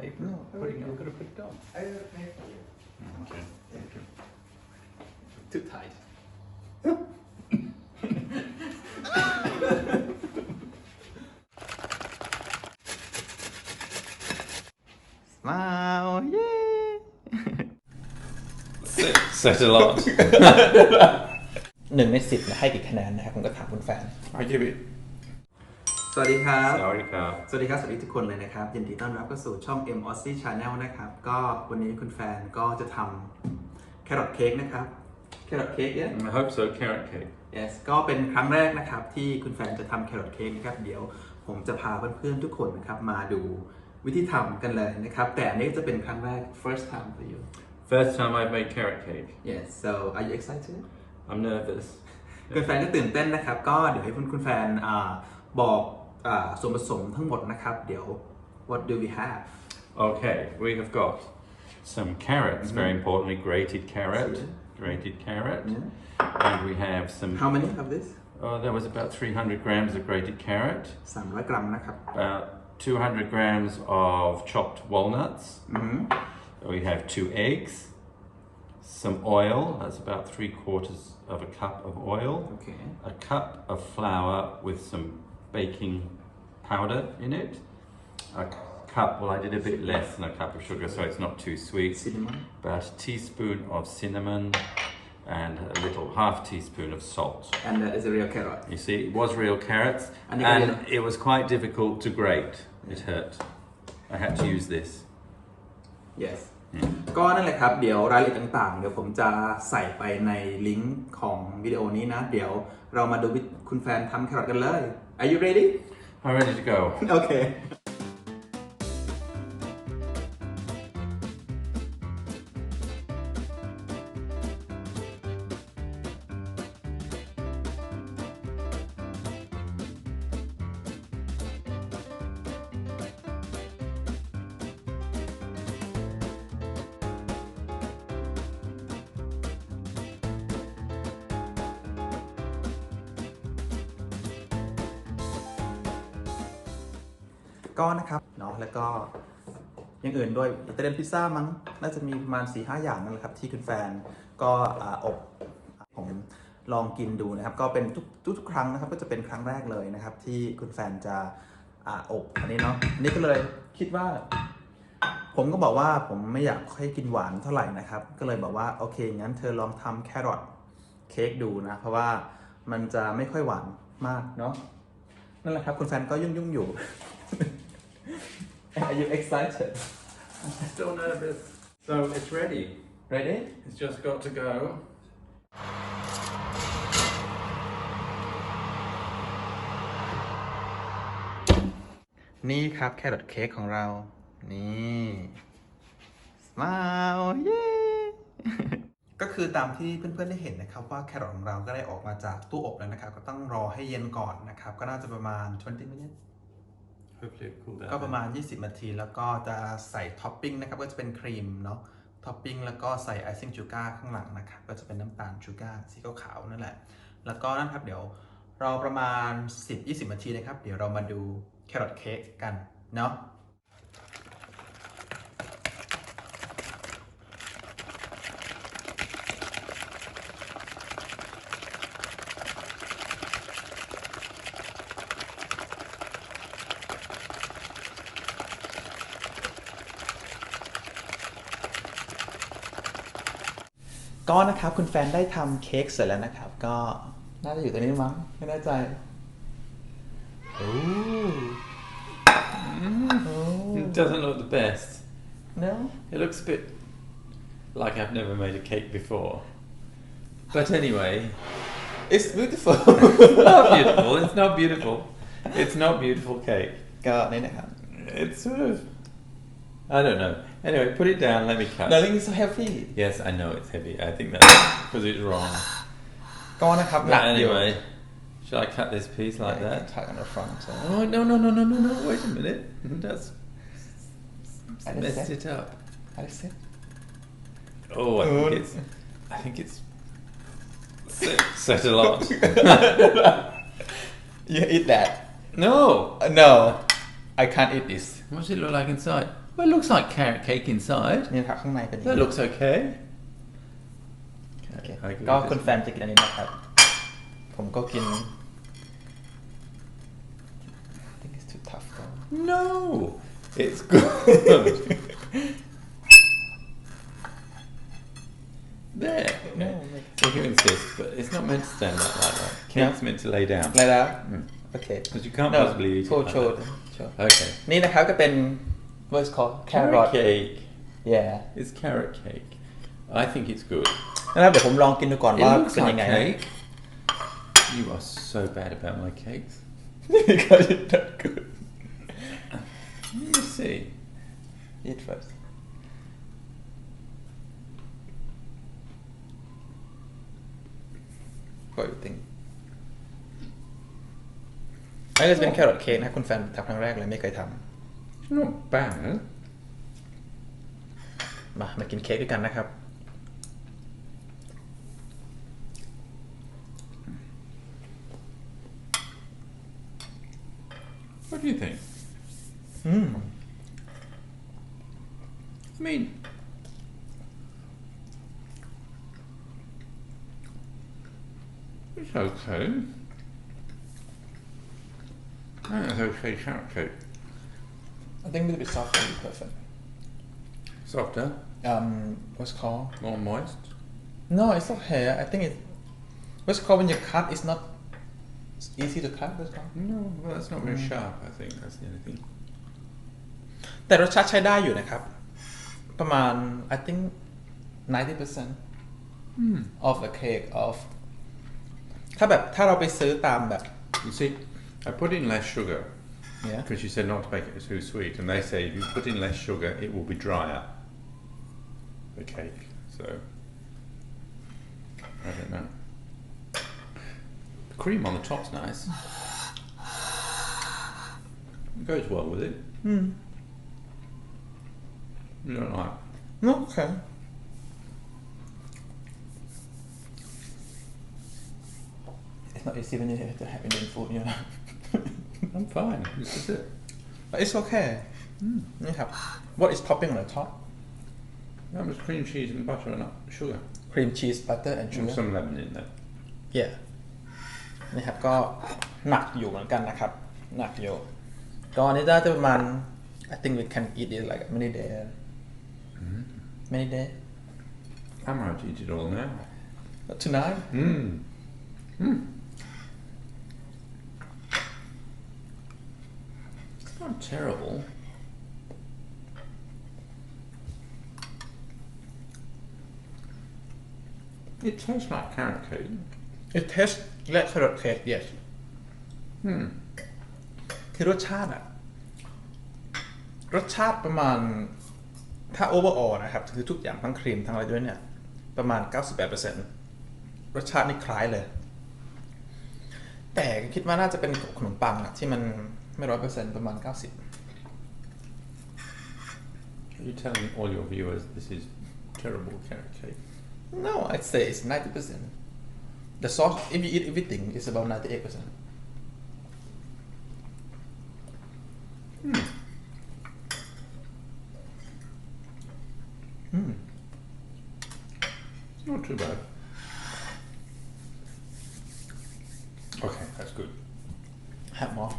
Dave. No, Putting, I'm going to put it on. I will pay for you. Okay. Thank you. Too tight. Smile, yay! Set a lot. หนึ่งในสิบนะให้กี่คะแนนนะครับผมก็ถามคุณแฟน I give it. สวัสดีครับ Sorry, Carl. สวัสดีครับ สวัสดีทุกคนเลยนะครับ ยินดีต้อนรับเข้าสู่ช่อง M o s s y Channel นะครับ ก็วันนี้คุณแฟนก็จะทำแครอทเค้กนะครับ แครอทเค้กเนี่ย I hope so. Carrot cake. yes ก็เป็นครั้งแรกนะครับ ที่คุณแฟนจะทำแครอทเค้กนะครับ เดี๋ยวผมจะพาเพื่อนๆทุกคนนะครับ มาดูวิธีทำกันเลยนะครับ แต่อันนี้จะเป็นครั้งแรก first time for you First time I've made carrot cake. yes so are you excited I'm nervous. คุณแฟนก็ตื่นเต้นนะครับ ก็เดี๋ยวให้คุณคุณแฟนอาบอก อาส่วนผสมทั้งหมดนะครับ เดี๋ยว what do we have Okay, we have got some carrots, very importantly, grated carrot. Yeah. Grated carrot. Yeah. And we have some. how many of this Oh, there was about 300 grams of grated carrot, 300 กรัมนะครับ about 200 grams of chopped walnuts. อือหือ We have two eggs, some oil, that's about three quarters of a cup of oil, โอเค a cup of flour with some baking powder in it, a cup, well, I did a bit less than a cup of sugar so it's not too sweet, ซินนามอน about a teaspoon of cinnamon, and a little half teaspoon of salt. and that is a real carrot You see, it was real carrots, And you got and it- it was quite difficult to grate. It hurt. I had to use this. yes ก็นั่นแหละครับ เดี๋ยวรายละเอียดต่างๆ เดี๋ยวผมจะใส่ไปในลิงก์ของวิดีโอนี้นะ เดี๋ยวเรามาดูวิธีคุณแฟนทำแครอทกันเลย are you ready I'm ready to go. โอเคก็นะครับเนาะแล้วก็อย่างอื่นด้วยอิตาเลียนพิซซ่ามั้งน่าจะมีประมาณ4ีหอย่างนั่นแหละครับ ที่คุณแฟนก็อบผมลองกินดูนะครับ ก็เป็นทุกทุกครั้งนะครับ ก็จะเป็นครั้งแรกเลยนะครับ ที่คุณแฟนจะอบอันนี้เนาะอันนี้ก็เลยคิดว่า ผมก็บอกว่าผมไม่อยากให้กินหวานเท่าไหร่นะครับ ก็เลยบอกว่าโอเคงั้นเธอลองทำแครอทเค้กดูนะ เพราะว่ามันจะไม่ค่อยหวานมากเนาะนั่นแหละครับ คุณแฟนก็ยุ่งยุ่งอยู่ Are you excited? Still nervous. So it's ready. Ready? It's just got to go. นี่ครับแครอทเค้กของเรา นี่สมาวเย้ ก็คือตามที่เพื่อนๆได้เห็นนะครับว่าแครอทของเราก็ได้ออกมาจากตู้อบแล้วนะครับ ก็ต้องรอให้เย็นก่อนนะครับ ก็น่าจะประมาณ 20 minutes Hopefully it cooled down. ก็ประมาณ 20 นาที แล้วก็จะใส่ท็อปปิ้งนะครับก็จะเป็นครีมเนาะท็อปปิ้งแล้วก็ใส่ไอซิ่งชูการ์ข้างหลังนะครับก็จะเป็นน้ำตาลชูการ์สีขาวๆนั่นแหละ แล้วก็นั่นครับเดี๋ยวรอประมาณ 10-20 นาทีนะครับ เดี๋ยวเรามาดูแครอทเค้กกันเนาะ ก็นะครับคุณแฟนได้ทำเค้กเสร็จแล้วนะครับ ก็น่าจะอยู่ตรงนี้มั้งไม่แน่ใจโอ้ It doesn't look the best. no It looks a bit like I've never made a cake before. But anyway, it's beautiful it's not beautiful. It's not beautiful. It's not beautiful cake. ก็นี่นะครับ It's sort of. I don't know. Anyway, put it down. Let me cut. No, I think it's heavy. Yes, I know it's heavy. I think that's because it's wrong. Go on, I have But that. anyway, should I cut this piece like yeah, that? can on the front. Uh, oh no no no no no no! Wait a minute. Mm-hmm. That's I messed it up. Oh, I think it's. I think it's. Set, set a lot. you eat that. no. Uh, No, I can't eat this. What does it look like inside? Well, it looks like carrot cake inside. นี่นะครับข้างในเป็นอย่าง That นี้ looks okay. โอเค I agree ก็ with คุณ this. แฟนจะกินอันนี้นะครับ ผมก็กิน I think it's too tough though No, it's good. there. No, Well, you insist, but it's not meant to stand up like that. Cake's meant to lay down. อะไรแล้วโอเค Because you can't No, possibly eat it โชว์ like โชว์ that. โชว์ Okay. นี่นะครับก็เป็น what's called Carrot carrot cake. yeah It's carrot cake. I think it's good. นะครับเดี๋ยวผมลองกินดูก่อน It ว่า looks เป็น like ยังไงนะ cake. You are so bad about my cakes. because it's not good Let me see. eat first what do you think อันนี้จะเป็นแครอทเค้กนะคุณแฟนทำครั้งแรกเลยไม่เคยท It's not bad. ำมา มากินเค้กด้วยกันนะครับ What do you think? อืม I mean, it's okay. I think it's okay carrot cake. I think a little bit softer would be perfect Softer, um what's called more moist. no it's not hair I think it what's called when you cut it's not it's easy to cut what's called No, well, that's not very sharp, I think. That's the only thing. แต่รสชาติใช้ได้อยู่นะครับ ประมาณ I think 90% of the cake of ถ้าแบบถ้าเราไปซื้อตามแบบ You see, I put in less sugar yeah because you said not to make it too sweet, and they say if you put in less sugar, it will be drier. The cake, so I don't know. The cream on the top's nice. It goes well with it. Hmm. You don't like? no okay it's not easy when you have to have Indian food you know I'm fine. This is it. but it's okay นี่ครับ what is topping on the top That was cream cheese and butter and uh, sugar. cream cheese butter and And sugar some lemon in there. yeah นี่ครับก็หนักอยู่เหมือนกันนะครับ หนักอยู่ก็อันนี้น่าจะประมาณ I think we can eat it like many day many day I might eat it all now. tonight Mmm. Mmm. Not terrible. It tastes like carrot cake. it tastes like carrot cake yes Hmm. คือรสชาติอะรสชาติประมาณ ถ้า overall นะครับ คือทุกอย่างทั้งครีมทั้งอะไรด้วยเนี่ย ประมาณ 98%รสชาตินี่คล้ายเลย แต่คิดว่าน่าจะเป็นขนมปังอะที่มัน ไม่ร้อยเปอร์เซ็นต์ประมาณ 90 Are you telling all your viewers this is terrible carrot cake? no I'd say it's 90% the sauce if you eat everything it's about 98% Hmm. It's not too bad. Okay, that's good. have more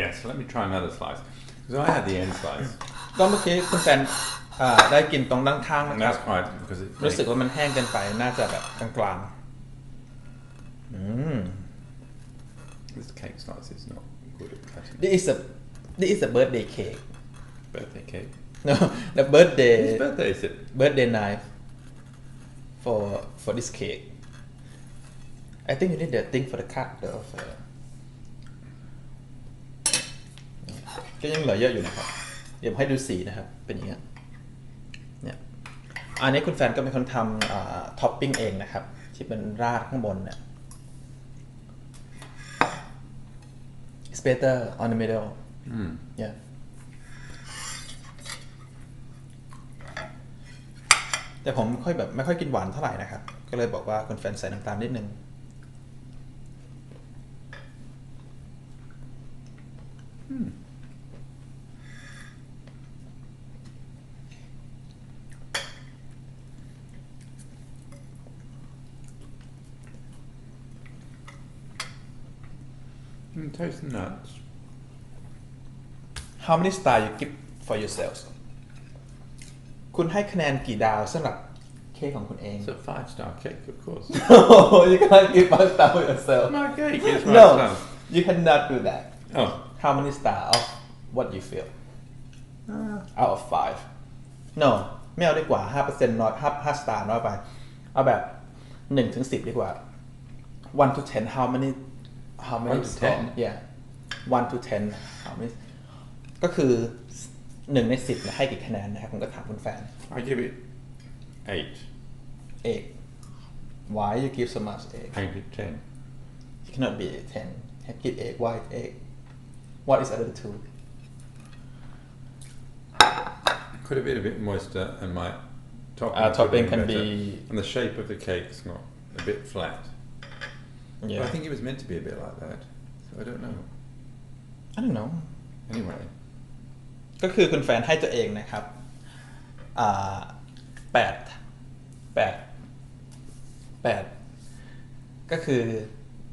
Yes, let me try another slice. Because I had the end slice. ก็เมื่อกี้คุณแฟนอ่าได้กินตรงด้านข้างนะ And ครับ that's quite because it รู้สึกว่ามันแห้งเกินไป น่าจะแบบกลางๆอืม this cake slice is not good at cutting. this is a this is a birthday cake Birthday cake. no the birthday Whose birthday is it? birthday knife for for this cake I think you need the thing for the cut the of ก็ยังเหลือเยอะอยู่นะครับ เดี๋ยวให้ดูสีนะครับ เป็นอย่างเงี้ยเนี่ยอันนี้คุณแฟนก็เป็นคนทำท็อปปิ้งเองนะครับ ที่เป็นราดข้างบนเนี่ย It's better on the middle Mm. yeah แต่ผมไม่ค่อยแบบไม่ค่อยกินหวานเท่าไหร่นะครับ ก็เลยบอกว่าคุณแฟนใส่น้ำตาลนิดนึง It's can taste the nuts. How many star you give for yourselves คุณให้คะแนนกี่ดาวสำหรับเค้กของคุณเอง It's a five star cake, of course. you can't give five star for yourself My cake is five no stars. you cannot do that Oh, how many star of what you feel out of five no ไม่เอาดีกว่าห้าเปอร์เซ็นต์น้อยห้าห้าสตาร์น้อยไป เอาแบบหนึ่งถึงสิบดีกว่า one to ten how many how many One to score? 10? yeah one to ten how many ก็คือหนึ่งในสิบเนี่ยให้กี่คะแนนนะครับ ผมก็ถามคุณแฟน I give it eight. เอก why you give so much เอก Eight to ten. you cannot be ten ให้กินเอก why เอก what is other two Could have been a bit moister, and my topping. Uh, could topping have been can better. be- And the shape of the cake's not a bit flat. But yeah I think it was meant to be a bit like that. So I don't know. I don't know Anyway, ก็คือคุณแฟนให้ตัวเองนะครับอ่าแปดแปดแปดก็คือ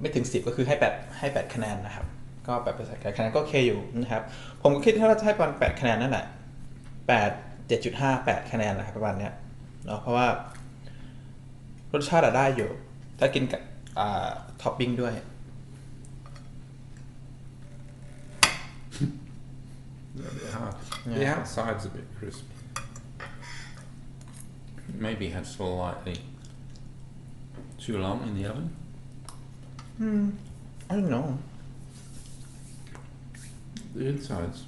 ไม่ถึงสิบก็คือให้แปดให้แปดคะแนนนะครับ ก็แปดเปอร์เซ็นต์คะแนนก็โอเคอยู่นะครับ ผมก็คิดว่าเราจะให้ประมาณแปดคะแนนนั่นแหละแปดเจ็ดจุดห้าแปดคะแนนนะครับประมาณเนี้ยเนาะเพราะว่ารสชาติอะได้อยู่ ถ้ากินกับอ่า ท็อปปิ้งด้วย a bit hard. The Yeah. outside's a bit crisp. Maybe had slightly too long in the oven. I don't know The inside's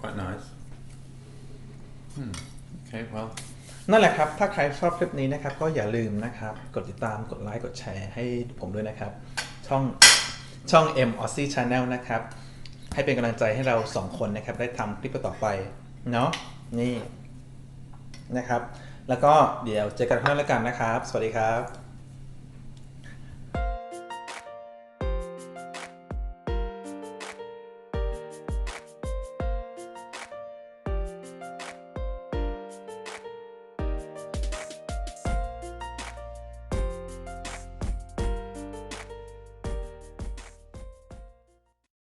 quite nice. Hmm. Okay, well, นั่นแหละครับ ถ้าใครชอบคลิปนี้นะครับ ก็อย่าลืมนะครับ กดติดตาม กดไลค์ กดแชร์ให้ผมด้วยนะครับ ช่องช่อง M o s s i Channel นะครับ ให้เป็นกำลังใจให้เราสองคนนะครับ ได้ทำคลิปต่อไป เนาะ นี่นะครับ แล้วก็เดี๋ยวเจอกันข้างหน้าแล้วกันนะครับ สวัสดีครับ